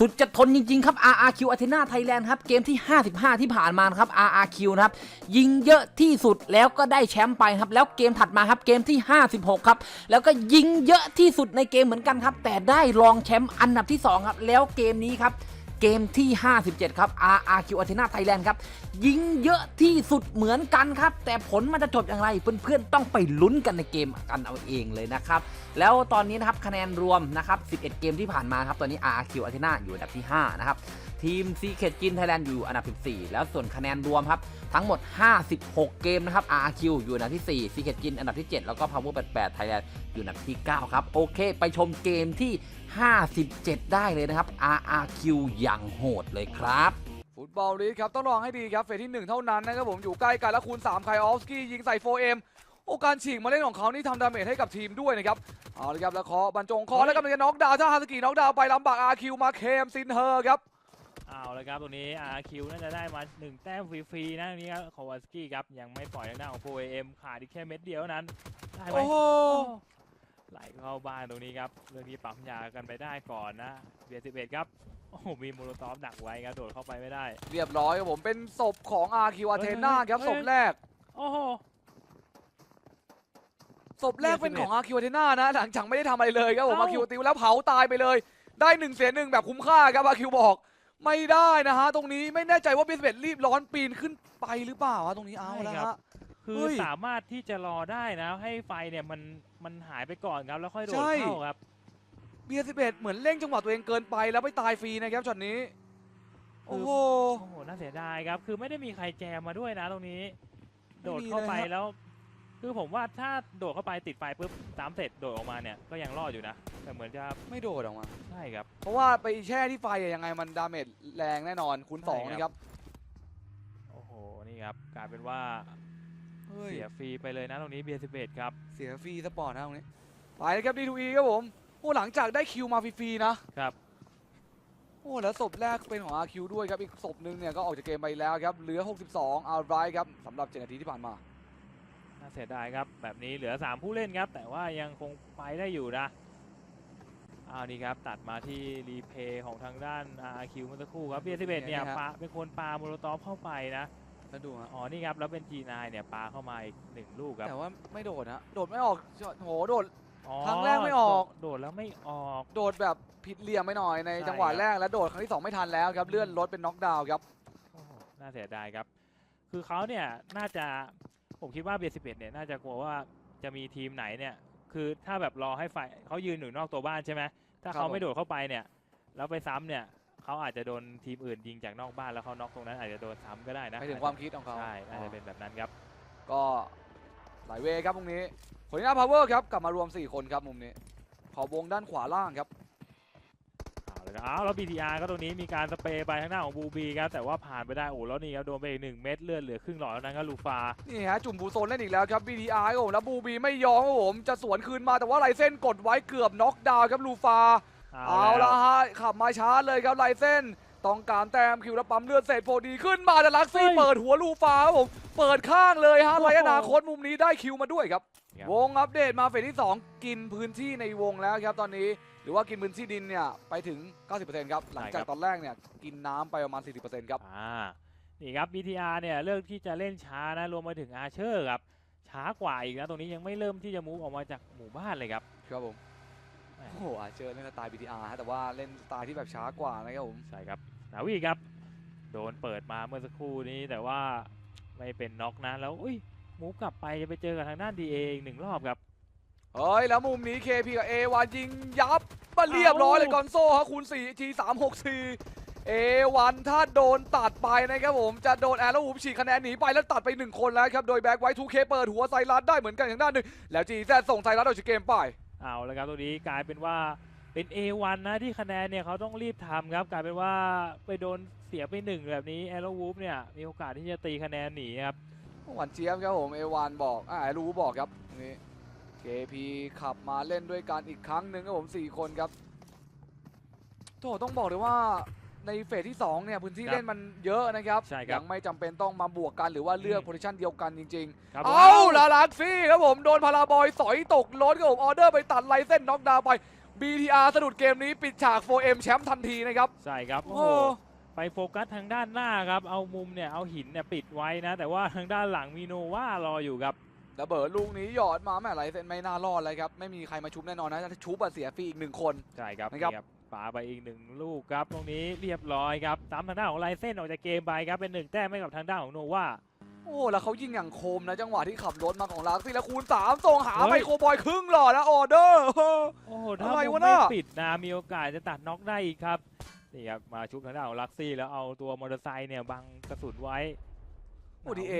สุดจะทนจริง ๆ ครับ RRQ Athena Thailand ครับ เกมที่ 55 ที่ผ่านมานครับ RRQ นะครับ ยิงเยอะที่สุดแล้วก็ได้แชมป์ไปครับ แล้วเกมถัดมาครับ เกมที่ 56 ครับ แล้วก็ยิงเยอะที่สุดในเกมเหมือนกันครับ แต่ได้รองแชมป์อันดับที่ 2 ครับ แล้วเกมนี้ครับ เกมที่ 57 ครับ RRQ Athena Thailand ครับ ยิงเยอะที่สุดเหมือนกันครับ แต่ผลมันจะจบอย่างไร เพื่อนๆ ต้องไปลุ้นกันในเกมกันเอาเองเลยนะครับ แล้วตอนนี้นะครับคะแนนรวมนะครับ 11 เกมที่ผ่านมาครับ ตอนนี้ RRQ Athena อยู่อันดับที่ 5 นะครับ ทีม Secret Gin Thailand อยู่อันดับ 14 แล้วส่วนคะแนนรวมครับ ทั้งหมด 56 เกมนะครับ RQ อยู่อันดับที่4 Secret Gin อันดับที่ 7 แล้วก็ Power 88 Thailand อยู่อันดับที่ 9 ครับ โอเค ไปชมเกมที่ 57 ได้เลยนะครับ RRQ อย่างโหดเลยครับฟุตบอลลีกครับ ต้องลองให้ดีครับ เฟสที่ 1 เท่านั้นนะครับผมอยู่ใกล้กันแล้วคูณ3ไคออฟสกี้ยิงใส่ 4M โอกการฉีกมาเล่นของเขานี่ทำดาเมจให้กับทีมด้วยนะครับ เอาเลยครับแล้วคาะบรรจงคาะแล้วกำลังจะน็อกดาวน์ถ้าฮาสกิน็อกดาวไปลำบากอาคิวมาเคมซินเฮอร์ครับ เอาละครับตรงนี้ RQ น่าจะได้มา1แต้มฟรีๆนะตรงนี้ครับคาวาสกี้ครับยังไม่ปล่อยทางด้านของ 4AM ขาดอีกแค่เม็ดเดียวเท่านั้นได้ไหมโอ้โหไหลเข้าบ้านตรงนี้ครับเรื่องนี้ปั๊มยากันไปได้ก่อนนะเบียร์11ครับโอ้โหมีโมโลตอฟดักไว้ครับโดดเข้าไปไม่ได้ เรียบร้อยครับผมเป็นศพของอาคิวอาเทนาครับเฮ้ยศพแรกโอ้โหศพแรกเป็นของอาคิวอาเทนานะหลังจากไม่ได้ทำอะไรเลยครับผมเอ้าอาคิวติวแล้วเผาตายไปเลย ได้หนึ่งเสียหนึ่งแบบคุ้มค่าครับอาคิวบอก ไม่ได้นะฮะตรงนี้ไม่แน่ใจว่าเบสเบดรีบร้อนปีนขึ้นไปหรือเปล่าฮะตรงนี้เอาแล้วฮะ คือเฮ้ย สามารถที่จะรอได้นะ ให้ไฟเนี่ยมันมันหายไปก่อนครับแล้วค่อยโดดใช่เข้าครับ เบียร์สิบเอ็ดเหมือนเร่งจังหวะตัวเองเกินไปแล้วไปตายฟรีนะครับช็อตนี้ โอ้โห โอ้โหน่าเสียดายครับ คือไม่ได้มีใครแจมมาด้วยนะตรงนี้ ไม่โดดมีเข้าไปเลยฮะ แล้ว คือผมว่าถ้าโดดเข้าไปติดไฟปุ๊บตามเสร็จโดดออกมาเนี่ยก็ยังรอดอยู่นะ แต่เหมือนจะไม่โดดออกมา ใช่ครับ เพราะว่าไปแช่ที่ไฟอะยังไงมันดาเมจแรงแน่นอนคูณสองใช่ครับ นะครับโอ้โหนี่ครับกลายเป็นว่าเฮ้ยเสียฟรีไปเลยนะตรงนี้เบียร์สิบเอ็ดครับเสียฟรีสปอร์ตนะตรงนี้ไปนะครับ D2E ครับผมโอ้หลังจากได้คิวมาฟรีๆนะครับโอ้แล้วศพแรกเป็นของ RQ ด้วยครับอีกศพหนึ่งเนี่ยก็ออกจากเกมไปแล้วครับเหลือ 62 เอาไรครับสำหรับ7นาทีที่ผ่านมาน่า เสียดายครับ แบบนี้เหลือ 3 ผู้เล่นครับ แต่ว่ายังคงไปได้อยู่นะอ้าวนี่ครับ ตัดมาที่รีเพย์ของทางด้าน RQ เมื่อสักครู่ครับเบียร์สิบเอ็ดเนี่ยเนี่ยนะฮะปาเป็นคนปาโมโลตอฟเข้าไปนะแล้วดูฮะอ๋อนี่ครับ แล้วเป็น G9 เนี่ยปาเข้ามาอีกหนึ่งลูกครับ แต่ว่าไม่โดดนะโดดไม่ออกโหโดดอ๋อครั้งแรกไม่ออกโดดโดดแล้วไม่ออก โดดแบบผิดเหลี่ยมไปหน่อยในใช่จังหวะครับแรกแล้วโดดครั้งที่สองไม่ทันแล้วครับเลื่อนรถเป็นน็อกดาวน์ครับโอ้โหน่าเสียดายครับ คือเขาเนี่ยน่าจะ ผมคิดว่าเบียร์สิบเอ็ดเนี่ยน่าจะกลัวว่าจะมีทีมไหนเนี่ย คือถ้าแบบรอให้ฝ่ายเขายืนอยู่นอกตัวบ้านใช่ไหมถ้าครับเขาผมไม่โดดเข้าไปเนี่ย แล้วไปซ้ำเนี่ยเขาอาจจะโดนทีมอื่นยิงจากนอกบ้านแล้วเขาน็อกตรงนั้นอาจจะโดนซ้ำก็ได้นะไปถึงความคิดของเขาใช่น่าจะเป็นแบบนั้นครับ ก็หลายเวย์ครับตรงนี้ผลงานพาวเวอร์ครับกลับมารวม 4 คนครับมุมนี้ ขอบวงด้านขวาล่างครับเอาเลยครับเอาแล้ว BTR ก็ตรงนี้มีการสเปรย์ไปทางหน้าของบูบีครับแต่ว่าผ่านไปได้โอ้แล้วนี่ครับโดนไปอีกหนึ่งเม็ดเลือดเหลือครึ่งหลอดแล้วนั้นก็ลูฟา นี่ฮะจุ่มบูโซนเล่นอีกแล้วครับ BTR ครับผมแล้วบูบีไม่ยอมครับผมจะสวนคืนมาแต่ว่าไรเส้นกดไว้เกือบน็อกดาวน์ครับลูฟา เอาละฮะขับมาช้าเลยครับไรเส้นต้องการแต้มคิวแล้วปั๊มเลือดเสร็จพอดีขึ้นมาแต่ลักซี่เปิดหัวลูฟาครับผมเปิดข้างเลยฮะไรอนาคตมุมนี้ได้คิวมาด้วยครับ ครับ วงอัปเดตมาเฟสที่ 2 กินพื้นที่ในวงแล้วครับตอนนี้ หรือว่ากินพื้นที่ดินเนี่ยไปถึง 90%ครับ หลังจากตอนแรกเนี่ยกินน้ำไปประมาณ 40%ครับ อ่า นี่ครับ BTR เนี่ยเลือกที่จะเล่นช้านะรวมไปถึงอาเชอร์ครับ ช้ากว่าอีกนะตรงนี้ยังไม่เริ่มที่จะมูฟออกมาจากหมู่บ้านเลยครับ ครับผมแหม่โอ้โหอาจเจอเล่นสไตล์ BTR ฮะแต่ว่าเล่นสไตล์ที่แบบช้ากว่านะครับผม ใช่ครับ นาวีครับ โดนเปิดมาเมื่อสักครู่นี้แต่ว่าไม่เป็นน็อกนะแล้วอุ้ยมูฟกลับไปจะไปเจอกับทางด้าน DA อีกหนึ่งรอบครับ เฮ้ย แล้วมุมนี้ KP กับ A1 ยิงยับมาเรียบร้อยเลยกอนโซ่ฮะคูณ4 G 3 6 4 A1 ถ้าโดนตัดไปนะครับผม จะโดนแอร์แล้วหูฉีกคะแนนหนีไปแล้วตัดไป 1 คนแล้วครับ โดยแบ็กไว้ 2K เปิดหัวไซรัสได้เหมือนกันทางด้านหนึ่งแล้ว G แซส่งไซรัสออกจากเกมไป เอาแล้วครับตรงนี้กลายเป็นว่าเป็น A1 นะที่คะแนนเนี่ยเขาต้องรีบทำครับกลายเป็นว่าไปโดนเสียไปหนึ่งแบบนี้แอโรวูฟเนี่ยมีโอกาสที่จะตีคะแนนหนีครับหวานเจี๊ยบครับผม A1 บอกอ่ารู้บอกครับนี่ KP ขับมาเล่นด้วยกันอีกครั้งหนึ่งครับผม 4 คนครับโถต้องบอกเลยว่าในเฟสที่ 2 เนี่ย พื้นที่ครับเล่นมันเยอะนะครับใช่ครับยังไม่จำเป็นต้องมาบวกกันหรือว่าเลือกอืมโพซิชันเดียวกันจริงครับๆเอาลาลักซี่ครับผม โดนพาราบอยสอยตกรถครับผม ออเดอร์ไปตัดไลเส้นน็อกดาวน์ไป BTR สะดุดเกมนี้ปิดฉาก 4M แชมป์ทันทีนะครับ ใช่ครับ โอ้โอ้โหไปโฟกัสทางด้านหน้าครับ เอามุมเนี่ย เอาหินเนี่ยปิดไว้นะ แต่ว่าทางด้านหลังมีโนว่ารออยู่ครับ ระเบิดลูกนี้หยอดมาแม่ไรเซนไม่น่ารอดเลยครับ ไม่มีใครมาชุบแน่นอนนะถ้าชุบอะเสียฟรีอีกหนึ่งคน ใช่ครับนะครับนี่ปาไปอีกหนึ่งลูกครับ ตรงนี้เรียบร้อยครับตามทางด้านของไลเซนออกจากเกมไปครับเป็นหนึ่งแต้มให้กับทางด้านของโนวาโอ้แล้วเขายิงอย่างคมนะจังหวะที่ขับรถมาของลากซี่แล้วคูณสามส่งหาเฮ้ยไมโครบอยครึ่งหลอดนะออเดอร์โอ้โหถ้าอะไรมุมวะไม่น่ะปิดนะมีโอกาสจะตัดน็อกได้อีกครับนี่ครับมาชุบทางด้านของลักซี่แล้วเอาตัวมอเตอร์ไซค์เนี่ยบังกระสุนไว้โอดีเอ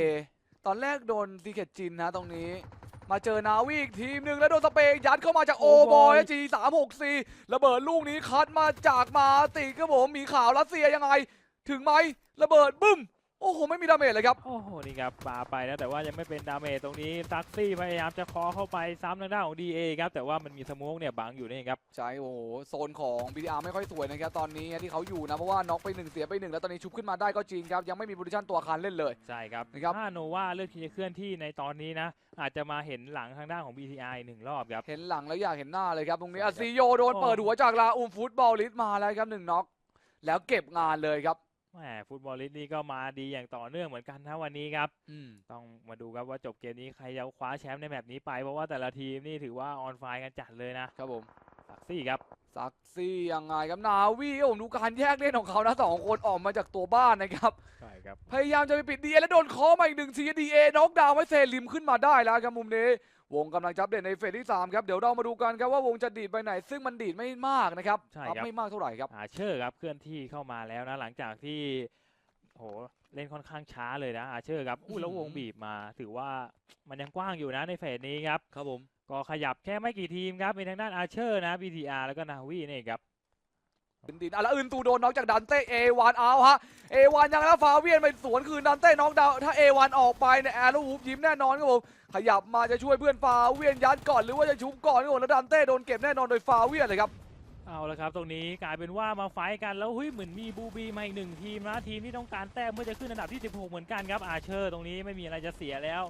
ตอนแรกโดนซีเคตจินนะตรงนี้ มาเจอนาวีอีกทีมหนึ่งแล้วโดนสเปย์ยัดเข้ามาจากโอโอ้บอยบอยจีสามหกสี่ระเบิดลูกนี้คัดมาจากมาติครับผมมีข่าวรัสเซียยังไง ถึงไหมระเบิดบึ้ม โอ้โห ไม่มีดาเมจเลยครับ โอ้โห นี่ครับปาไปนะ แต่ว่ายังไม่เป็นดาเมจตรงนี้ซักซี่พยายามจะเคอเข้าไปซ้ำทางด้านของ DA ครับ แต่ว่ามันมีสโมกเนี่ยบังอยู่นี่ครับ ใช่ โอ้โห โซนของ BTR ไม่ค่อยสวยนะครับ ตอนนี้ที่เขาอยู่นะ เพราะว่าน็อกไปหนึ่งเสียไปหนึ่งแล้วตอนนี้ชุบขึ้นมาได้ก็จริงครับ ยังไม่มีโพซิชั่นตัวอาคารเล่นเลย ใช่ครับนะครับถ้าโนวาเลือกที่จะเคลื่อนที่ในตอนนี้นะ อาจจะมาเห็นหลังทางด้านของ BTI หนึ่งรอบครับ เห็นหลังแล้วอยากเห็นหน้าเลยครับ ตรงนี้ใช่ครัอาบซิโยโดนโอ้เปิดหัวจากลาอุมฟุตบอลลิสมาแล้วครับหนึ่งน็อกแล้วเก็บงานเลยครับ แหมฟุตบอลลิสนี่ก็มาดีอย่างต่อเนื่องเหมือนกันนะวันนี้ครับ อืม ต้องมาดูครับว่าจบเกมนี้ใครจะคว้าแชมป์ในแบบนี้ไป เพราะว่าแต่ละทีมนี่ถือว่าออนไฟกันจัดเลยนะครับผมซักซี่ครับ ซักซี่ยังไงครับนาวีโอ้ผมดูการแยกเล่นของเขานะสองคนออกมาจากตัวบ้านนะครับ ใช่ครับ พยายามจะไปปิดดีเอแล้วโดนเคอมาอีกหนึ่งทีดีเอน็อกดาวน์ไว้เซริมขึ้นมาได้แล้วครับมุมนี้ วงกำลังจับเด่นในเฟสที่3ครับเดี๋ยวเรามาดูกันครับว่าวงจะดีดไปไหน ซึ่งมันดีดไม่มากนะครับใช่อัพครับไม่มากเท่าไหร่ครับ อาเชอร์ครับเคลื่อนที่เข้ามาแล้วนะ หลังจากที่โหเล่นค่อนข้างช้าเลยนะ อาเชอร์ครับอู้แล้ววงบีบมา ถือว่ามันยังกว้างอยู่นะในเฟสนี้ครับ ครับผม ก็ขยับแค่ไม่กี่ทีมครับ มีทางด้านอาเชอร์นะ BTR แล้วก็นาวีนี่ครับ เป็นดินอะแล้วอื่นตูโดนน็อกจากดันเต้เอวานเอาฮะเอวานยังแล้วฟาเวียนไปสวนคืนดันเต้น็อกดาวถ้าเอวานออกไปเนี่ยแอร์ลูฟยิ้มแน่นอนครับผมขยับมาจะช่วยเพื่อนฟาเวียนยัดก่อนหรือว่าจะชุบก่อนครับผมแล้วดันเต้โดนเก็บแน่นอนโดยฟาเวียนเลยครับเอาละครับ ตรงนี้กลายเป็นว่ามาไฟกันแล้วเฮ้ยเหมือนมีบูบีมาอีกหนึ่งทีมนะทีมที่ต้องการแต้มเพื่อจะขึ้นอันดับที่ 16 เหมือนกันครับอาเชอร์ ตรงนี้ไม่มีอะไรจะเสียแล้ว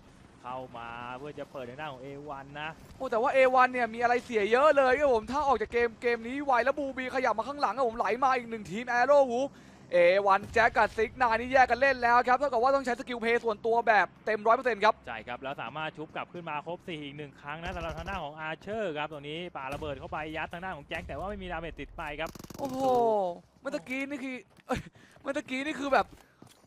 เข้ามาเพื่อจะเปิดในหน้าของ A1 นะ โอ้แต่ว่า A1 เนี่ยมีอะไรเสียเยอะเลยครับผมถ้าออกจากเกมเกมนี้ไวแล้วบูบีขยับมาข้างหลังครับผมไหลมาอีกหนึ่งทีมแอโร่วูฟ A1 แจ็คกับซิกนานี่แยกกันเล่นแล้วครับเท่ากับว่าต้องใช้สกิลเพย์ส่วนตัวแบบเต็มร้อยเปอร์เซ็นต์ครับใช่ครับ แล้วสามารถชุบกลับขึ้นมาครบ 4 อีกหนึ่งครั้งนะสำหรับทางด้านของอาร์เชอร์ครับตรงนี้ป่าระเบิดเข้าไปยัดทางด้านของแจ็คแต่ว่าไม่มีดาเมจติดไปครับ โอ้โห เมื่อตะกี้นี่คือเอ้ยเมื่อตะกี้นี่คือแบบ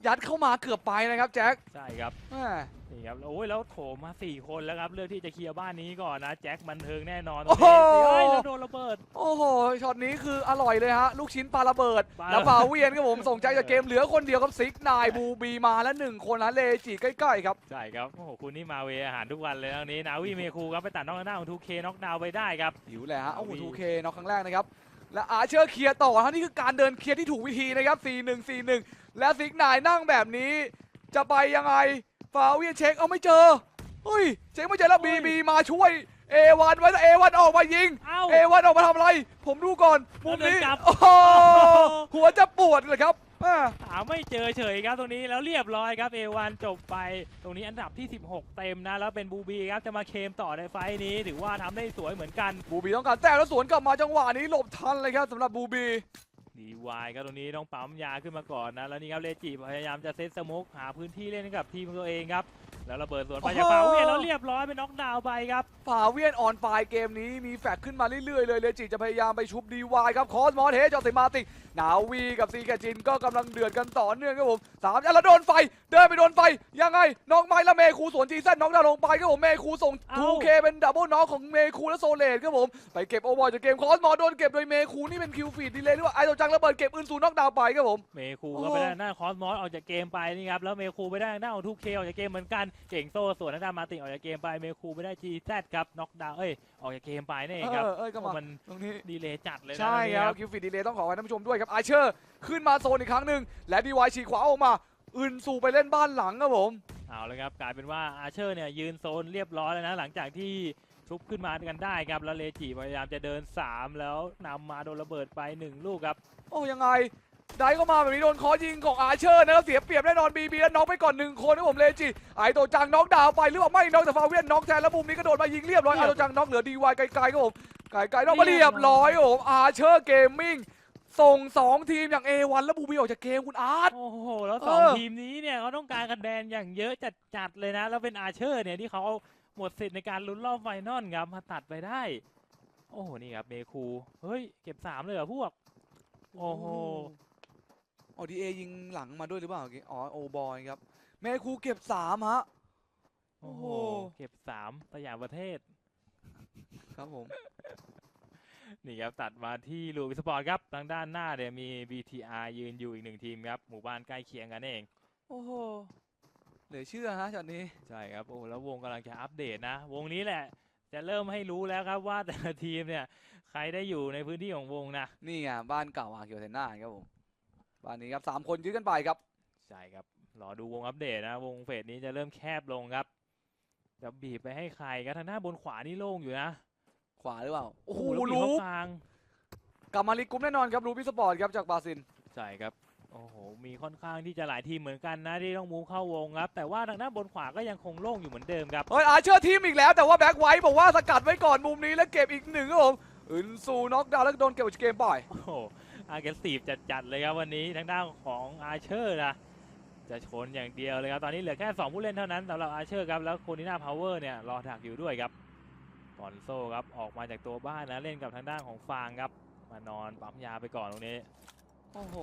ยัดเข้ามาเกือบไปนะครับแจ็คใช่ครับแม่นี่ครับโอ้ยแล้วโถมมา4คนแล้วครับเลือกที่จะเคลียร์บ้านนี้ก่อนนะแจ็คบันเทิงแน่นอนตรโอ้งโหนี้เฮ้ยแล้วโดนระเบิดโอ้โหช็อตนี้คืออร่อยเลยฮะลูกชิ้นปลาระเบิดปาแล้วฟาเวียนครับผมส่งใจจากเกมเหลือคนเดียวครับซิกนายบูบีมาแล้วหนึ่งคนนะเลจิใกล้ๆครับใช่ครับโอ้โหคุณนี่มาเวอาหารทุกวันเลยตรงนี้นาวีเมคูครับไปตัดนอกหน้าของ 2K น็อกดาวน์ไปได้ครับหิวแหละฮะโอ้โหเอาวีทูเคน็อกครั้งแรกนะครับและอาเชอร์เคลียร์ต่อฮะนี่คือการเดินเคลียร์ที่ถูกวิธีนะครับ4-1 4-1 และซิกนายนั่งแบบนี้ จะไปยังไงฟาเวียนเช็คเอาไม่เจอเฮ้ยเช็คไม่เจอแล้วบีบีมาช่วยเอวันไว้แล้วเอวันออกมายิงเอ้า เอวันออกมาทำอะไร ผมดูก่อนมุมนี้เดินกลับโอ้โหหัวจะปวดเลยครับแม่หาไม่เจอเฉยครับตรงนี้แล้วเรียบร้อยครับเอวันจบไป ตรงนี้อันดับที่ 16 เต็มนะ แล้วเป็นบูบีครับจะมาเคลมต่อในไฟท์นี้ถือว่าทำได้สวยเหมือนกัน บูบีต้องการแต้มแล้วสวนกลับมาจังหวะนี้หลบทันเลยครับสำหรับบูบี ดีวายก็ตรงนี้ต้องปั๊มยาขึ้นมาก่อนนะ แล้วนี่ครับเลจิพยายามจะเซตสมุกหาพื้นที่เล่นให้กับทีมตัวเองครับ แล้วระเบิดสวนไปจากฟาวเวียนแล้วเรียบร้อยเป็นน็อกดาวน์ไปครับฟาเวียนออนไฟล์เกมนี้มีแฟกขึ้นมาเรื่อยๆเลยเลจิจะพยายามไปชุบดีวายครับคอสมอสเฮจอสิมาติกนาวีกับซีแกจินก็กำลังเดือดกันต่อเนื่องครับผมสามอันแล้วโดนไฟเดินไปโดนไฟยังไงน้องไม้และเมคูสวนจีเซนน้องดาวลงไปครับผมเมคูส่งเอ้าทูเคเป็นดับเบิลน็อกของเมคูและโซเลตครับผมไปเก็บโอวอร์จากเกมคอสมอสโดนเก็บโดยเมคูนี่เป็นคิวฟีดดีเลยหรือว่าไอโตจังระเบิดเก็บอื่นศูนย์น็อกดาวน์ไปครับผมเมคูโอ้ก็ไปได้หน้าคอสมอสออกจากเกมไปนี่ครับแล้วเมคูไปได้หน้าของทูเคออกจากเกมเหมือนกันเก่งโซ่ส่วนทางด้านมาติงออกจากเกมไปเมคูไปได้จีแซครับน็อกดาวน์เอ้ยออกจากเกมไปนี่เองครับเออเอ้ยก็มาโอ้มันตรงนี้ดีเลยจัดเลยนะใช่ตงนี้ครับคิวฟีดดีเลยต้องขอให้ท่านผู้ชมด้วยครับอาเชอร์ขึ้นมาโซนอีกครั้งหนึ่งและดีวายฉีกขวาออกมาอื่นสู่ไปเล่นบ้านหลังครับผมเอาเลยครับกลายเป็นว่าอาเชอร์เนี่ยยืนโซนเรียบร้อยแล้วนะหลังจากที่ชุบขึ้นมากันได้ครับแล้วเลจิพยายามจะเดิน 3 แล้วนำมาโดนระเบิดไป 1 ลูกครับ โอ้ยังไง ได้เข้ามาแบบนี้โดนคอยิงของอาเชอร์นะครับเสียเปรียบแน่นอนบีบีแล้วน็อกไปก่อนหนึ่งคนนะผมเลจิไอโตจังน็อกดาวน์ไปหรือว่าไม่น็อกแต่ฟาเวียนน็อกแทนแล้วมุมนี้ก็โดนมายิงเรียบร้อยไอโตจังน็อกเหลือดีวายไกลๆครับผมไไกลๆนอกมาเรียบร้อยครับผมอาร์เชอร์เกมมิ่งส่งสองทีมอย่าง A1 และบูบีออกจากเกมคุณอาร์ตโอ้โหแล้วเอสองอทีมนี้เนี่ยเขาต้องการคะแนนอย่างเยอะจัดๆเลยนะ แล้วเป็นอาเชอร์เนี่ยที่เขาเอาหมดสิทธิ์ในการลุ้นรอบไฟนอลครับมาตัดไปได้ โอ้โหนี่ครับเมคูเฮ้ยเก็บสามเลยเหรอพวก โอ้โห อ๋อดีเอยิงหลังมาด้วยหรือเปล่าเมื่อกี้อ๋อโอบอยครับเมคูเก็บสามฮะ โอ้โอ้โหโหเก็บสามตัวอย่างประเทศ ครับผม นี่ครับตัดมาที่ลูวิสปอร์ตครับ ทางด้านหน้าเนี่ยมี BTR ยืนอยู่อีกหนึ่งทีมครับ หมู่บ้านใกล้เคียงกันเอง โอ้โห เหลือเชื่อฮะช็อตนี้ ใช่ครับ โอ้แล้ววงกำลังจะอัปเดตนะ วงนี้แหละจะเริ่มให้รู้แล้วครับว่าแต่ละทีมเนี่ย ใครได้อยู่ในพื้นที่ของวงนะ นี่ไงบ้านเก่าอาเกียวเทน่าครับผม บ้านนี้ครับสามคนยืดกันไปครับใช่ครับรอดูวงอัปเดตนะวงเฟสนี้จะเริ่มแคบลงครับจะบีบไปให้ใครครับทางหน้าบนขวานี่โล่งอยู่นะ ขวาหรือเปล่าโอ้โหแล้วบีบรู้เข้ากลางกลับมาลีกรุ๊ปแน่นอนครับรู้พิสปอร์ตครับจากบราซิลใช่ครับโอ้โหมีค่อนข้างที่จะหลายทีมเหมือนกันนะที่ต้องมูฟเข้าวงครับ แต่ว่าทางหน้าบนขวาก็ยังคงโล่งอยู่เหมือนเดิมครับเฮ้ยอาร์เชอร์ทีมอีกแล้วแต่ว่าแบ็คไวท์บอกว่าสกัดไว้ก่อนมุมนี้แล้วเก็บอีกหนึ่งครับผมอึนซูน็อกดาวน์แล้วก็โดนเก็บออกจากเกมไปโอ้โห อาเกสีฟจัดๆเลยครับวันนี้ทางด้านของอาเชอร์นะจะชนอย่างเดียวเลยครับตอนนี้เหลือแค่ 2 ผู้เล่นเท่านั้นสำหรับอาเชอร์ครับแล้วโคนิน่าพาวเวอร์เนี่ยรอดักอยู่ด้วยครับกอนโซครับออกมาจากตัวบ้านนะเล่นกับทางด้านของฟางครับ มานอนปั๊มยาไปก่อนตรงนี้ โอ้โห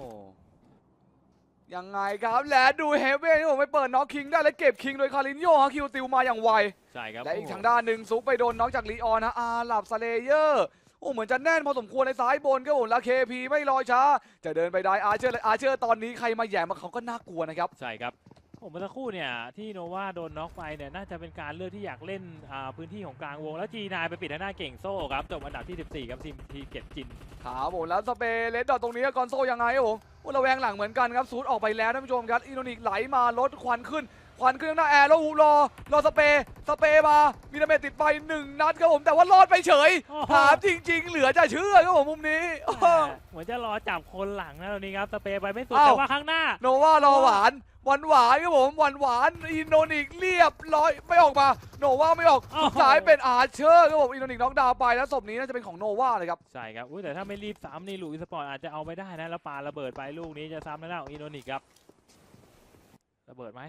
ยังไงครับและดูเฮเว่นที่ผมไปเปิดน็อกคิงได้และเก็บคิงโดยคารินโยฮะคิวติวมาอย่างไวใช่ครับและอีกโโหทางด้านหนึ่งซุปไปโดนน็อกจากลีออนฮะอาหลับสเลเยอร์โอ้เหมือนจะแน่นพอสมควรในซ้ายบนครับผมแล้วเคพีไม่รอช้า จะเดินไปได้อาร์เชอร์เลยอาร์เชอร์ตอนนี้ใครมาแหย่มาเขาก็น่ากลัวนะครับ ใช่ครับผมเมื่อสักครู่เนี่ยที่โนวาโดนน็อกไปเนี่ยน่าจะเป็นการเลือกที่อยากเล่นอ่าพื้นที่ของกลางวง แล้วจีนายไปปิดทางหน้าเก่งโซ่ครับจบอันดับที่ 14 ครับทีมทีเก็บจินครับผมแล้วสเปรย์เลดดอทตรงนี้กอนโซยังไงครับผมโอ้ระแวงหลังเหมือนกันครับซูดออกไปแล้วท่านผู้ชมครับอินโดนิกไหลมาลดควันขึ้น ควันขึ้นข้างหน้าแอร์แล้วอูรอรอสเปรย์สเปรย์มามีดาเมจติดไปหนึ่งนัดครับผมแต่ว่ารอดไปเฉยโอ้โห ถามจริง ๆ เหลือจะเชื่อครับผมมุมนี้โอ้โห เหมือนจะรอจับคนหลังนะตรงนี้ครับสเปรย์ไปไม่สุดอ้าว แต่ว่าข้างหน้า โนว่ารอหวานหวานหวานครับผมหวานหวานอินโดนิกเรียบร้อยไม่ออกมาโนว่าไม่ออกอ้าวสุดท้ายเป็นอาร์เชอร์ครับผมอินโดนิกน็อกดาวน์ไปแล้วศพนี้น่าจะเป็นของโนว่าเลยครับ ใช่ครับอุ้ยแต่ถ้าไม่รีบซ้ำนี่ลูกอีสปอร์ตอาจจะเอาไม่ได้นะแล้วปาระเบิดไปลูกนี้จะซ้ำในหน้าของอินโดนิกครับระเบิดไหม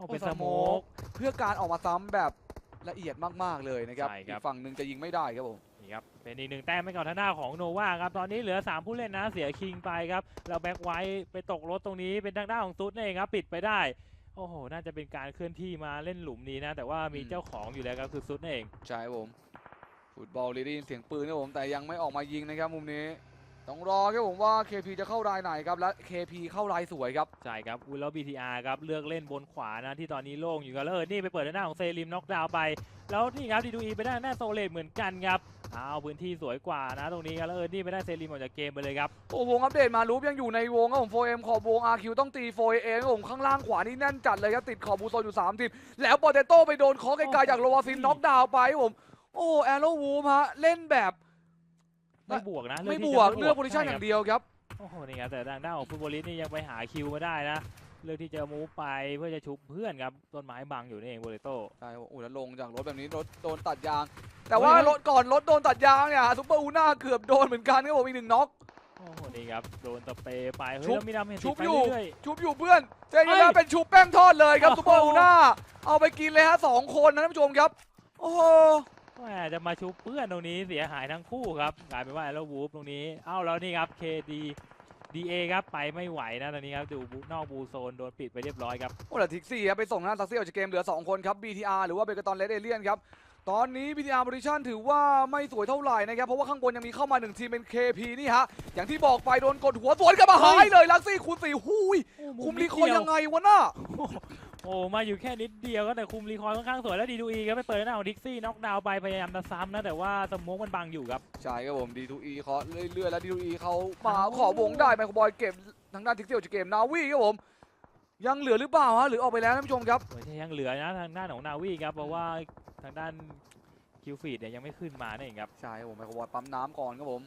เอาเป็นโอ้สสโมโมกกเพื่อการออกมาซ้ำแบบละเอียดมากๆเลยนะครับใช่คอีรับกฝั่งหนึ่งจะยิงไม่ได้ครับผม นี่ครับเป็นอีกหนึ่งแต้มให้กับทางหน้าของโนวาครับตอนนี้เหลือ 3 ผู้เล่นนะเสียคิงไปครับแล้วแบ็กไว้ไปตกรถตรงนี้เป็นทางด้านของซุดนั่นเองครับปิดไปได้โอ้โหน่าจะเป็นการเคลื่อนที่มาเล่นหลุมนี้นะ แต่ว่ามีเจ้าของอยู่แล้วครับคือซุดนั่นเองใช่ครับผม ฟุตบอลเลยได้ยินเสียงปืนครับผมแต่ยังไม่ออกมายิงนะครับมุมนี้ ต้องรอครับผมว่า KP จะเข้ารายไหนครับและ KP เข้ารายสวยครับ ใช่ครับอุยแล้ว BTR ครับ เลือกเล่นบนขวานะที่ตอนนี้โล่งอยู่กันแล้วเออนี่ไปเปิดทางหน้าของเซริมน็อกดาวน์ไป แล้วนี่ครับดีดูอีไปได้หน้าโซเลตเหมือนกันครับเอาพื้นที่สวยกว่านะตรงนี้ครับแล้วเออนี่ไปได้เซริมออกจากเกมไปเลยครับ โอ้วงอัปเดตมารูปยังอยู่ในวงครับผม 4M ขอบวง RQ ต้องตี 4AM ครับผมข้างล่างขวานี่แน่นจัดเลยครับติดขอบบูโซนอยู่3ทีมแล้วปอเตโต้ไปโดนเคอไกลๆจากโลวาซินน็อกดาวน์ไปครับผมโอ้แอโรวูมฮะเล่นแบบ ไม่บวกนะเลืไม่อกบที่วกจะเลือกโพซิชันใช่อครับย่างเดียวครับโอ้โหนี่ครับแต่ทางด้านของฟุตบอลลิสต์นี่ยังไปหาคิวมาได้นะเลือกที่จะมูฟไปเพื่อจะชุบเพื่อนครับต้นไม้บังอยู่นี่เองโบเลโต้ใช่ครับโอ้แล้วลงจากรถแบบนี้รถโดนตัดยาง แต่ว่าเฮ้ยรถก่อนรถโดนตัดยางเนี่ยซุปเปอร์อูน่าเกือบโดนเหมือนกันครับผมอีกหนึ่งน็อกโอ้โหนี่ครับโดนสเปรย์ไปเฮ้ยชุบแล้วมีดาเมจชุติดบไปอยู่เรื่อยชุบอยู่เพื่อนเจนเฮ้ยายเป็นชุบแป้งทอดเลยครับโอ้โหซุปเปอร์อูน่าเอาไปกินเลยฮะสองคนนะท่านผู้ชมครับ โอ้โหๆ แหมจะมาชุบเพื่อนตรงนี้เสียหายทั้งคู่ครับกลายเป็นว่าแล้ววูฟตรงนี้ เอ้าแล้วนี่ครับ KD DA ครับไปไม่ไหวนะตอนนี้ครับดูบูนอกบูโซนโดนปิดไปเรียบร้อยครับโอ้แต่ทิกซี่ครับไปส่งหน้าซักซี่ออกจากเกมเหลือ 2 คนครับ BTR หรือว่าเบเกตอนเลดเอเลียนครับตอนนี้ BTR บริชันถือว่าไม่สวยเท่าไหร่นะครับ เพราะว่าข้างบนยังมีเข้ามา1ทีมเป็น KP นี่ฮะ อย่างที่บอกไปโดนกดหัวสวนกลับมาเฮ้หายยเลยลักซี่คูณสี่หุยโอ้คุมรีคนิอยดเดีวยังไงวะน่ะ โอ้มาอยู่แค่นิดเดียวก็แต่คุมรีคอยค่อนข้างสวยแล้วดีดูอีก็ไปเปิดหน้าของดิกซี่น็อกดาวน์ไปพยายามจะซ้ำนะแต่ว่าสโมกมันบังอยู่ครับใช่ครับผม D2E เขาเรื่อยๆแล้ว D2E เขามาขอวงได้ไมโครบอยเก็บทางด้านทิกซี่ออกจากเกมนาวีครับผมยังเหลือหรือเปล่าฮะหรือออกไปแล้วท่านผู้ชมครับเหมือนจะยังเหลือนะทางด้านของนาวีครับเพราะว่าทางด้านคิวฟีดเนี่ยยังไม่ขึ้นมานั่นเองครับใช่ครับผมไมโครบอยปั๊มน้ำก่อนครับผม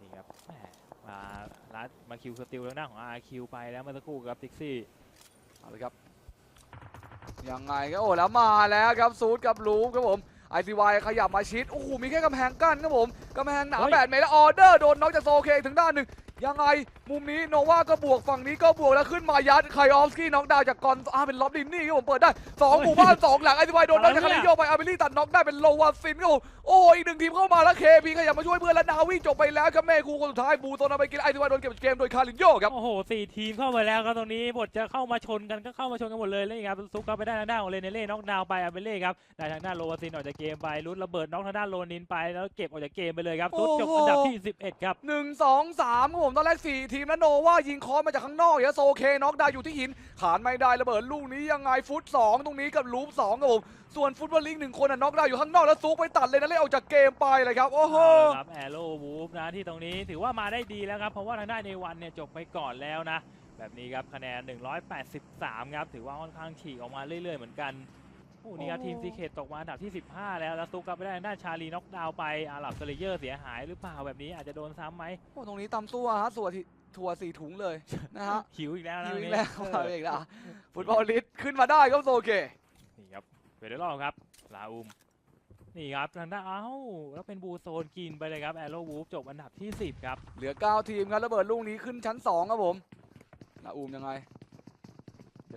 นี่ครับแหมมาลัดมาคิวสติลทางด้านของ RQ ไปแล้วเมื่อสักครู่ครับดิกซี่ เอาเลยครับยังไงครับโอ้แล้วมาแล้วครับซูดกับลูฟครับผมไอซีวขยับมาชิดโอ้โหมีแค่กำแพงกั้นครับผมกำแพงหนาเฮ้ยแปดเมตรแล้วออเดอร์โดนน็อกจากโซเคถึงด้านหนึ่งยังไง มุมนี้โนวาก็บวกฝั่งนี้ก็บวกแล้วขึ้นมายัดไคออฟสกี้น็อกดาวน์จากกอนอ่าเป็นล็อบดินนี่ครับผมเปิดได้สองหมู่บ้านสองหลังไอซีวโดนน็อกจากคาริโยไปอาร์เบลี่ตัดน็อกได้เป็นโลวาซินครับผมโอ้อีกหนึ่งทีมเข้ามาแล้วเคพีขยับมาช่วยเพื่อนแล้วนาวีจบไปแล้วครับแม่ครูคนสุดท้ายบูโซนเอาไปกินไอซีวโดนเก็บเกมโดยคาริโยครับโอ้โหสี่ทีมเข้ามาแล้วครับตรงนี้บทจะเข้ามาชนกันก็เข้ามาชนกันหมดเลยเลยครับซุกเข้าไปได้ทางด้านของเลเนเล่น็อกดาวน์ไปอาเบเล่ครับได้ทางด้านโลวาซินออกจากเกมไปรุดระเบิดน็อกทางด้านโลนินไปแล้วเก็บออกจากเกมไปเลยครับซุดจบอันดับที่ 11 ครับหนึ่งสองสามครับผมตอนแรกสี่ทีมแล้วโนว่ายิงคอนมาจากข้างนอกเดี๋ยวโซเคน็อกดาวน์อยู่ที่หินขานไม่ได้ระเบิดลูกนี้ยังไงฟุตสองตรงนี้กับลูปสองครับผมส่วนฟุตบอลลิงหนึ่งคนน่ะน็อกดาวน์อยู่ข้างนอกแล้วซุกไปตัดเลยนะเล่นออกจากเกมไปเลยครับ โอ้โหเอาละครับแอโร่วูฟนะที่ตรงนี้ถือว่ามาได้ดีแล้วครับ เพราะว่าทางด้านในวันเนี่ยจบไปก่อนแล้วนะ แบบนี้ครับคะแนน 183 ครับ ถือว่าค่อนข้างฉีกออกมาเรื่อย ๆ เหมือนกันโอ้นี่ครับโอ้ทีมซีเคตตกมาอันดับที่ 15 แล้วแล้วซุกกลับไปได้ทางด้านชาลีน็อกดาวน์ไปอาหรับสเลเยอร์เสียหายหรือเปล่าแบบนี้อาจจะโดนซ้ำไหมโอ้ตรงนี้ตำซั่วฮะสัวที่ ทัวร์สี่ถุงเลยนะฮะหิวอีกแล้วนะยิตรงงนี้แล้วเออมาอีกแล้วฟุตบอลลิสขึ้นมาได้ครับโซเคนี่ครับเวเดอร์ครับลาอุมนี่ครับทางด้านเอ้าแล้วเป็นบูโซนกินไปเลยครับแอโร่วูฟจบอันดับที่ 10 ครับ เหลือ 9 ทีมครับระเบิดลูกนี้ขึ้นชั้น 2 ครับผมนาอูมยังไงเดิน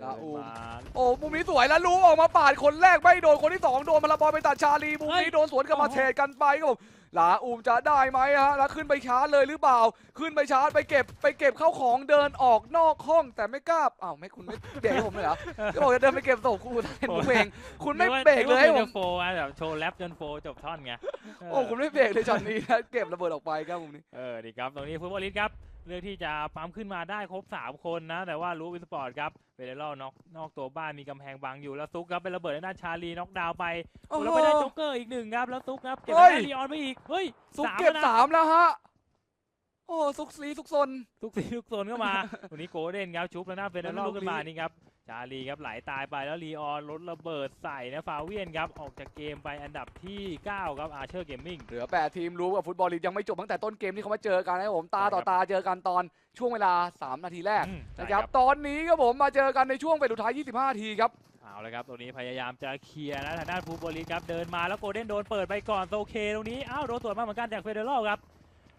ลาอูมมาโอ้มุมนี้สวยแล้วรู้ออกมาปาดคนแรกไม่โดนคนที่2โดนมาละบอลไปตัดชาลีมุมเฮ้นี้ยโดนสวนกลับมาโอ้โหเทกันไปครับผมลาอูมจะได้ไหมฮะแล้วขึ้นไปชาร์จเลยหรือเปล่า ขึ้นไปชาร์จไปเก็บไปเก็บเข้าของเดินออกนอกห้องแต่ไม่กล้าอ้าวไม่คุณไม่เบรกให้ผมเลยเหรอก็บอกจะเดินไปเก็บศพครูเป็นผมเองคุณไม่เบรกเลยให้นึผว่ามจะโฟร์อะแบบโชว์แรปจนโฟร์จบท่อนไงเโอ้คุณไม่เบรกเลยช็อตนี้นะเก็บระเบิดออกไปครับมุมนี้ เออดีครับ ตรงนี้ฟุตบอลลิสครับ เลือกที่จะปั๊มขึ้นมาได้ครบ 3 คนนะ แต่ว่ารู้วิสปอร์ตครับเฟเดรอลน็อกนอกตัวบ้านมีกำแพงบังอยู่แล้วซุกครับเป็นระเบิดในด้านชาลีน็อกดาวน์ไปโอ้โหแล้วไปได้โจ๊กเกอร์อีกหนึ่งครับแล้วซุกครับเก็บเฮ้ยได้ลีออนไปอีกเฮ้ยซุกสามเก็บแล้วนะ สามแล้วฮะ โอ้ซุกซีซุกซน ทุกสีทุกโซนก็มาตรงนี้โกลเด้นครับชุบแล้วหน้าเฟเดรอแล้ลวลูกขึ้นมานี้นี่ครับ ชาลีครับไหลตายไปแล้วลีออนลดระเบิดใส่นะฟาเวียนครับออกจากเกมไปอันดับที่ 9 ครับอาร์เชอร์เกมมิ่งเหลือ 8 ทีมรู้ว่าฟุตบอลลีกยังไม่จบตั้งแต่ต้นเกมที่เขามาเจอกันนะครับผมตาต่อตาเจอกันตอนช่วงเวลา 3 นาทีแรกอืมใช่นะครับตอนนี้ครับผมมาเจอกันในช่วงเป็นสุดท้าย 25นาทีครับเอาเลยครับตรงนี้พยายามจะเคลียร์นะทางด้านฟูบอลลิสครับเดินมาแล้วโกลเด้นโดนเปิดไปก่อนโซเคตรงนี้อ้าวโดนตรวจมาเหมือนกันจากเฟเดอรัลครับ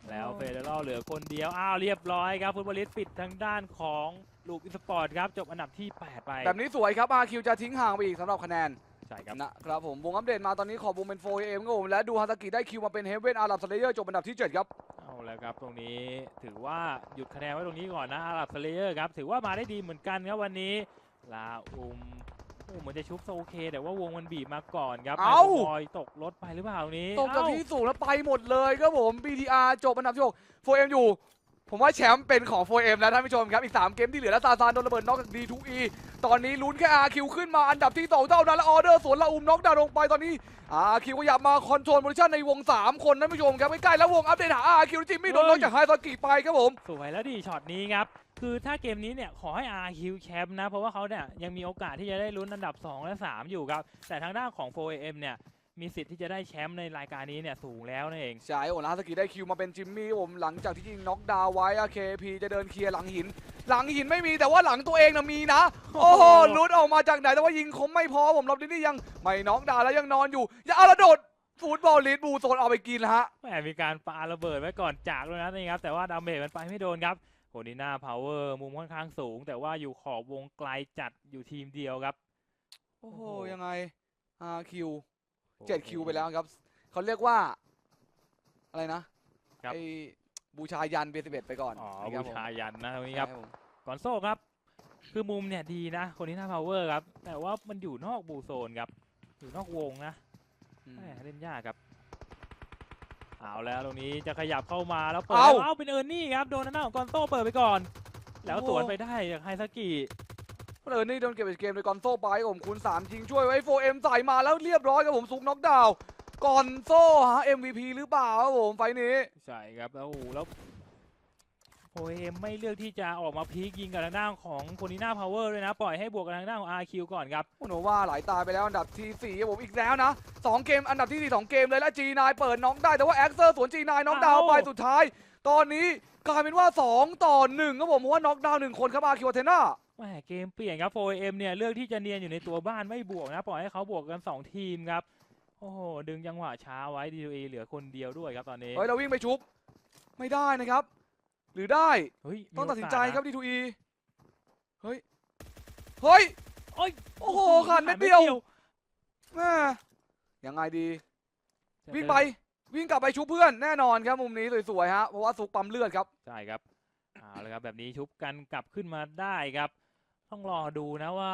แล้วโอ้เฟเดอรัลเหลือคนเดียวอ้าวเรียบร้อยครับฟุตบอลลิสปิดทางด้านของ ลูกอีสปอร์ตครับ จบอันดับที่ 8 ไปแบบนี้สวยครับ RQ จะทิ้งห่างไปอีกสำหรับคะแนนใช่ครับนะครับผมวงอัปเดตมาตอนนี้ขอบวงเป็น 4AM ครับผมและดูฮาตากิได้คิวมาเป็นเฮเว่นอาร์รับสเลเยอร์จบอันดับที่ 7 ครับเอาแล้วครับตรงนี้ถือว่าหยุดคะแนนไว้ตรงนี้ก่อนนะอารับสเลเยอร์ครับถือว่ามาได้ดีเหมือนกันครับวันนี้ลาอุมโอ้เหมือนจะชุบโซเคแต่ว่าวงมันบีบมาก่อนครับเอ้าบอยตกรถไปหรือเปล่านี้ตกจากเอ้าที่สูงแล้วไปหมดเลยครับผม BTR จบอันดับที่6 4M อยู่ ผมว่าแชมป์เป็นของ 4M แล้วท่านผู้ชมครับ อีก 3 เกมที่เหลือแล้วซาซานโดนระเบิดน็อกจาก D2E ตอนนี้ลุ้นแค่ RQ ขึ้นมาอันดับที่2เท่านั้นแล้วออเดอร์สวนละอุมน็อกดาวน์ลงไปตอนนี้ RQ ขยับมาคอนโทรลโพซิชั่นในวง 3 คนท่านผู้ชมครับใกล้ๆแล้ววงอัปเดตหา RQ จิมมี่โดนน็อกจากไฮซอกิไปครับผมสวยแล้วดีช็อตนี้ครับคือถ้าเกมนี้เนี่ยขอให้ RQ แชมป์นะ เพราะว่าเขาเนี่ยยังมีโอกาสที่จะได้ลุ้นอันดับ 2 และ 3 อยู่ครับ แต่ทางด้านของ 4AM เนี่ย มีสิทธิ์ที่จะได้แชมป์ในรายการนี้เนี่ยสูงแล้วนั่นเองใช่โอ้ลาสกิได้คิวมาเป็นจิมมี่ครับผมหลังจากที่ยิงน็อกดาวน์ไว้อะ KP จะเดินเคลียร์หลังหิน หลังหินไม่มีแต่ว่าหลังตัวเองนะมีนะ โอ้โหลุดออกมาจากไหนแต่ว่ายิงคมไม่พอผมรอบนี้ยังไม่น็อกดาวน์แล้วยังนอนอยู่อย่าเอาระโดดฟุตบอลลีดบูโซนเอาไปกินแล้วฮะแหมมีการปาระเบิดไว้ก่อนจากด้วยนะนี่ครับแต่ว่าดาเมจมันไปไม่โดนครับโคนิน่าพาวเวอร์มุมค่อนข้างสูง แต่ว่าอยู่ขอบวงไกลจัดอยู่ทีมเดียวครับ โอ้โหโอ้โหยังไง5คิว 7คิวไปแล้วครับเขาเรียกว่า อะไรนะครับ ไอ้บูชายันเบสเบไปก่อนอ๋อนะคบูรับผมชายันนะตรงนี้ครับ ใช่ผมก่อนโซ่ครับ คือมุมเนี่ยดีนะ คนนี้หน้าพาวเวอร์ครับ แต่ว่ามันอยู่นอกบูโซนครับ อยู่นอกวงนะอืม แหม่เล่นยากครับ เอาแล้วตรงนี้จะขยับเข้ามาแล้วเปิดเอ้า เอ้าเป็นเอิร์นนี่ครับ โดนหน้าของกอนโต้เปิดไปก่อน แล้วสวนไปได้จากไฮซากิ เออนี่โดนเก็บจากเกมโดยกอนโซ่ไปครับผมคูณ3ยิงช่วยไว้ 4M ใส่มาแล้วเรียบร้อยครับผมซุกน็อกดาวน์กอนโซ่ฮะ MVP หรือเปล่าครับผมไฟล์นี้ใช่ครับแล้วโอ้โหแล้วโอเอ็มไม่เลือกที่จะออกมาพีคยิงกับทางด้านของโคนิน่าพาวเวอร์ด้วยนะ ปล่อยให้บวกกับทางด้านของ RQ ก่อนครับโอ้โหว่าไหลตายไปแล้วอันดับที่4ครับผมอีกแล้วนะ 2 เกมอันดับที่4 2เกมเลยและ G9 เปิดน็อกได้แต่ว่าแอ็กเซอร์สวน G9 น็อกดาวน์เอ้าไปสุดท้าย ตอนนี้กลายเป็นว่า 2 ต่อ1ครับผมเพราะว่าน็อกดาวน์หนึ่งคนครับอาคิวเทน่าแห มเกมเปลี่ยนครับ 4M เนี่ยเลือกที่จะเนียนอยู่ในตัวบ้านไม่บวกนะปล่อยให้เขาบวกกัน 2 ทีมครับ โอ้โหดึงจังหวะช้าไว้ดีเอเหลือคนเดียวด้วยครับตอนนี้เฮ้ยเราวิ่งไปชุบ ไม่ได้นะครับ หรือได้เฮ้ยมีต้องตัดสินใจโอกาสนะครับดีทูอีเฮ้ยเฮ้ยโอ้ยโอ้โหขาดเม็ดเดียวแม่ยังไงดีจะวิ่งเดินไปวิ่งกลับไปชุบเพื่อนแน่นอนครับมุมนี้สวยๆฮะเพราะว่าซุกปั๊มเลือดครับใช่ครับเอาละครับแบบนี้ชุบกันกลับขึ้นมาได้ครับ ต้องรอดูนะว่า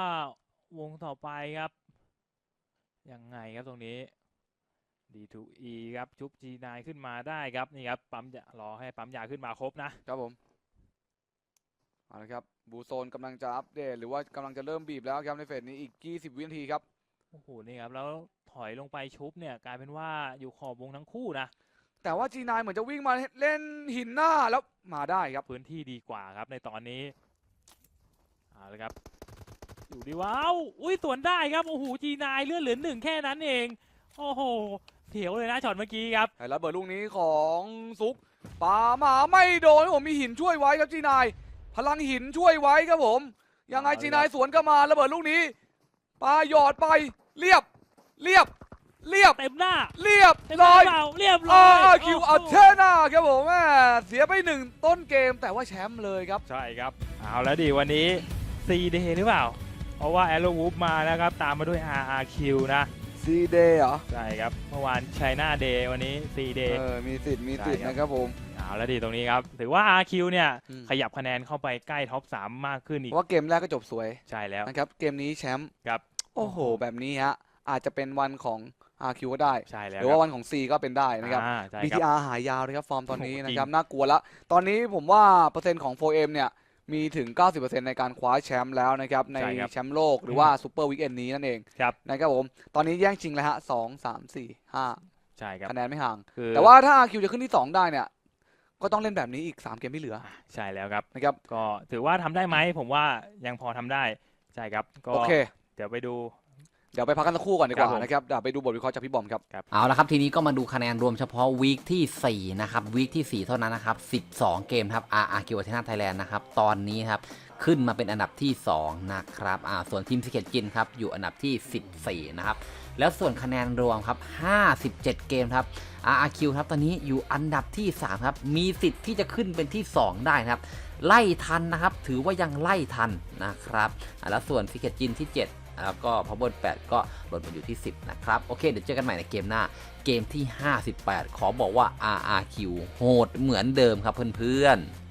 วงต่อไปครับยังไงครับตรงนี้ D2E ครับชุบ G9 ขึ้นมาได้ครับนี่ครับปั๊มยารอให้ปั๊มยาขึ้นมาครบนะครับผมเอาละครับบูโซนกำลังจะอัปเดต หรือว่ากำลังจะเริ่มบีบแล้วครับในเฟสนี้อีก 20 วินาทีครับโอ้โหนี่ครับแล้วถอยลงไปชุบเนี่ยกลายเป็นว่าอยู่ขอบวงทั้งคู่นะแต่ว่า G9 เหมือนจะวิ่งมาเล่นหินหน้าแล้วมาได้ครับพื้นที่ดีกว่าครับในตอนนี้ เอาละครับ อยู่ดีว้าว อุ้ยสวนได้ครับ โอ้โห G9 เลื่อนเหลือหนึ่งแค่นั้นเอง โอ้โหเถียวเลยนะช็อตเมื่อกี้ครับไอ้ระเบิดลูกนี้ของซุกปามาไม่โดนครับผมมีหินช่วยไว้ครับจีนาย พลังหินช่วยไว้ครับผม ยังไงเอาเลยจีนายสวนกลับมาระเบิดลูกนี้ปาหยอดไปเรียบเรียบเรียบเต็มหน้า เรียบเต็มหร้น้าอยเปล่าเรียบร้อาอยคิวโโหอัลเทนาครับผมแม่เสียไปหนึ่งต้นเกมแต่ว่าแชมป์เลยครับ ใช่ครับ เอาแล้วดิวันนี้ C day หรือเปล่า เพราะว่า Arrow Wolf มาแล้วครับ ตามมาด้วย RRQ นะ ซีเดย์เหรอ ใช่ครับ เมื่อวาน China Day วันนี้ C day เออ มีสิทธิ์ มีสิทธิ์ใช่ครับนะครับผม เอาแล้วดิตรงนี้ครับ ถือว่า RQ เนี่ย อืม ขยับคะแนนเข้าไปใกล้ท็อป 3 มากขึ้นอีกเพราะว่าเกมแรกก็จบสวยใช่แล้ว นะครับ เกมนี้แชมป์ครับ โอ้โห แบบนี้ฮะ อาจจะเป็นวันของ RQ ก็ได้ ใช่แล้วหรือว่าวันของ C ก็เป็นได้นะครับ อ่าใช่ครับ BTR หายาวนะครับ ฟอร์มตอนนี้โอ้โหนะครับจริงน่ากลัวละ ตอนนี้ผมว่าเปอร์เซ็นต์ของ 4M เนี่ย มีถึง 90%ในการคว้าแชมป์แล้วนะครับ ในใช่ครับ แชมป์โลกหรือว่าซูเปอร์วีคเอนนี้นั่นเองครับนะครับผม ตอนนี้แย่งชิงแล้วฮะสองสามสี่ห้าใช่ครับคะแนนไม่ห่าง คือแต่ว่าถ้า RQ จะขึ้นที่ 2 ได้เนี่ย ก็ต้องเล่นแบบนี้อีก 3 เกมที่เหลือใช่แล้วครับ นะครับก็ถือว่าทำได้ไหมผมว่ายังพอทำได้ใช่ครับก็โอเค เดี๋ยวไปดู เดี๋ยวไปพักกันสักครู่ก่อนดีกครับว่าผม นะครับเดี๋ยวไปดูบทวิเคราะห์จากพี่บอมครับ เอาละครับทีนี้ก็มาดูคะแนนรวมเฉพาะวีคที่ 4 นะครับวีคที่ 4 เท่านั้นนะครับ 12 เกมครับ RRQ อัลเทนาไทยแลนด์นะครับ ตอนนี้ครับ ขึ้นมาเป็นอันดับที่ 2 นะครับอ่าส่วนทีมสิเกตจินครับ อยู่อันดับที่ 14 นะครับ แล้วส่วนคะแนนรวมครับ 57 เกมครับ RRQ ครับตอนนี้อยู่อันดับที่ 3 ครับ มีสิทธิ์ที่จะขึ้นเป็นที่ 2 ได้นะครับ ไล่ทันนะครับ ถือว่ายังไล่ทันนะครับอ่าแล้วส่วนฟิกเกตจินที่ 7 แล้วก็พาวเวอร์8ก็ลดมาอยู่ที่ 10 นะครับ โอเค เดี๋ยวเจอกันใหม่ในเกมหน้า เกมที่ 58 ขอบอกว่า RRQ โหดเหมือนเดิมครับเพื่อนๆ